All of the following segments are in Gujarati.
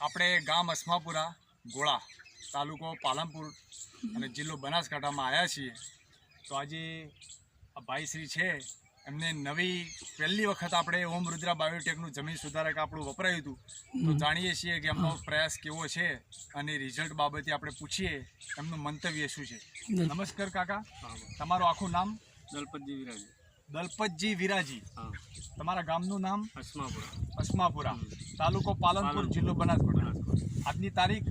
આપણે ગામ અસમાપુરા ગોળા તાલુકો પાલનપુર અને જિલ્લો બનાસકાંઠામાં આવ્યા છીએ. તો આજે આ ભાઈશ્રી છે. એમને નવી પહેલી વખત આપણે ઓમ રુદ્રા બાયોટેકનું જમીન સુધારક આપણું વપરાયું હતું. તો જાણીએ છીએ કે એમનો પ્રયાસ કેવો છે અને રિઝલ્ટ બાબતે આપણે પૂછીએ એમનું મંતવ્ય શું છે. નમસ્કાર કાકા. તમારું આખું નામ? દલપતજી વિરાજી. દલપતજી વિરાજી. તમારા ગામનું નામ? અસમાપુરા. અસમાપુરા. તાલુકો પાલનપુર. જિલ્લો બનાસકાંઠા. આજની તારીખ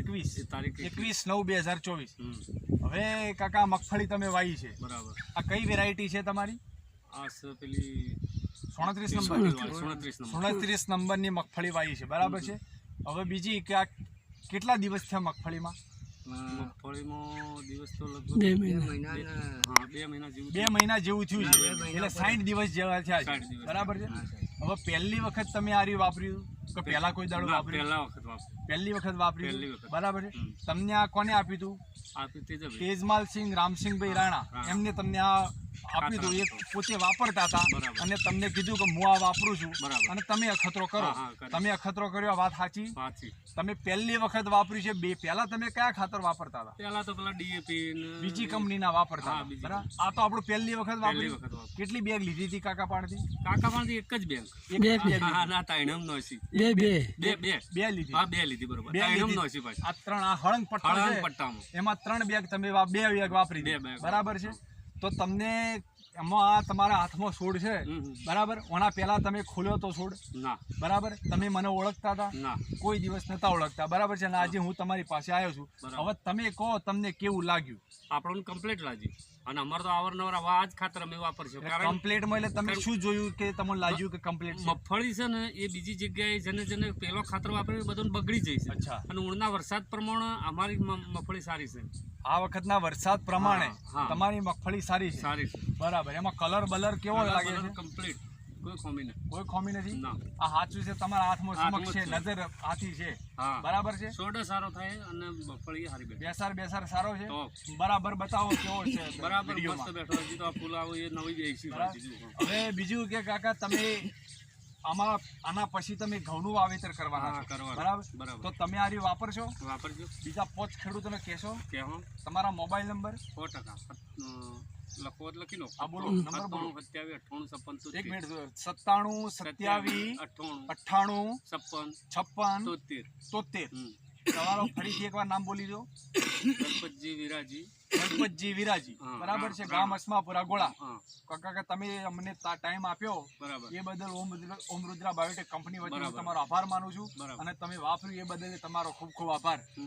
એકવીસ. તારીખ એકવીસ. નવ બે હજાર ચોવીસ. હવે કાકા મગફળી તમે વાવી છે. બરાબર. આ કઈ વેરાયટી છે તમારી? આ પેલી સોણત્રીસ સુડત્રીસ નંબર સુડત્રીસ નંબર. સુડત્રીસ નંબરની મગફળી વાવી છે. બરાબર છે? હવે બીજી કે કેટલા દિવસ થયા મગફળીમાં? મગફળીમાં દિવસ તો લગભગ બે બે મહિના. હા બે મહિના જેવું બે મહિના જેવું થયું છે. એટલે સાઠ દિવસ જેવા થયા છે. 60 બરાબર છે? હવે પહેલી વખત તમે આ રહ્યું વાપર્યું? કે પહેલા કોઈ દાડો વાપર્યું? પહેલા વખત પહેલી વાપર્યું બરાબર છે? તમને આ કોને આપ્યું હતું આપી તે જ ભાઈ રામસિંહભાઈ રાણા. એમને તમને આ આપ્યું દો એ પોતે વાપરતા હતા અને તમને કીધું કે હું આ વાપરું છું. અને તમે અખતરો કરો. તમે અખતરો કર્યો વાત સાચી? તમે પહેલી વખત વાપર્યું છે બે. પહેલા તમે કયા ખાતર વાપરતા હતા? પહેલા તો પેલા ડીએપી બીજી કંપનીના વાપરતા બરાબર? આ તો આપણું પહેલી વખત વાપર્યું કેટલી બેગ લીધી હતી કાકા પાણથી કાકા પાસેથી એક જ એક બેગ હા ના તાઈણમ નો બે બે. બે બે બે. લીધી. હા બે લીધી બરોબર. તાઈણમ લીધી. પાછી. આ ત્રણ આ હળંગ પટ્ટા હળંગ પટ્ટામાં એમાં ત્રણ બેગ તમે બે બેગ વાપરી બે બરાબર છે? તો તમને એમાં આ તમારા હાથમાં છોડ છે. બરાબર? ઓના પહેલા તમે ખોલ્યો તો છોડ? ના. બરાબર? તમે મને ઓળખતા હતા? ના. કોઈ દિવસ નતા ઓળખતા. બરાબર છે? ને આજે હું તમારી પાસે આવ્યો છું. હવે તમે કહો તમને કેવું લાગ્યું? આપણને કમ્પ્લીટ લાગી અને અમારે તો અવારનવાર આવા જ ખાતર અમે વાપરશું. કારણ કમ્પ્લીટમાં એટલે તમે શું જોયું કે તમને લાગ્યું કે કમ્પ્લેટ મગફળી છે ને એ બીજી જગ્યાએ જેને જેને પેલો ખાતર વાપરે બધું બગડી જાય છે. અચ્છા. અને ઉણના વરસાદ પ્રમાણે અમારી મગફળી સારી છે. આ વખતના વરસાદ પ્રમાણે. તમારી મગફળી સારી છે. સારી છે. બરાબર. એમાં કલર બલર કેવો લાગે છે? કમ્પ્લીટ કોઈ ખોમી નથી. કોઈ ખોમી નથી? આ સાચું છે તમારા હાથમાં સમક્ષ છે નજર હાથી છે. બરાબર છે? સોડો સારો થાય અને મગફળી સારી બેઠે. બેસાર બેસાર સારો છે? બરાબર બતાવો કેવો છે બરાબર. મસ્ત બેઠો હજી તો આ પુલાવ એ નવી જ. હવે બીજું કે કાકા તમે આમાં આના પછી તમે ઘઉંનું વાવેતર કરવાના છો. બરાબર? તો તમે આ રીતે વાપરશો? વાપરજો. બીજા પોચ ખેડૂતોને કહેશો. કે હું તમારા મોબાઈલ નંબર? સો ટકા. લખો લખી લો આ બોલો. નંબર બોલો. સત્યાવીસ અઠ્ઠાણું છપ્પન એક. મિનિટ સત્તાણું સત્યાવીસ અઠ્ઠાણું. અઠ્ઠાણું છપ્પન. છપ્પન તોતેર તોતેર. તમારો ફરીથી એકવાર નામ બોલી દો. ગણપતજી વિરાજી. ગણપતજી વિરાજી. બરાબર છે ગામ. અસમાપુરા ગોળા. કાકા કે તમે અમને ટાઈમ આપ્યો. બરાબર. એ બદલ ઓમ ઓમ રુદ્રા બાયોટેક કંપની વચ્ચે તમારો આભાર માનું છું અને તમે વાપર્યું એ બદલ તમારો ખૂબ ખૂબ આભાર.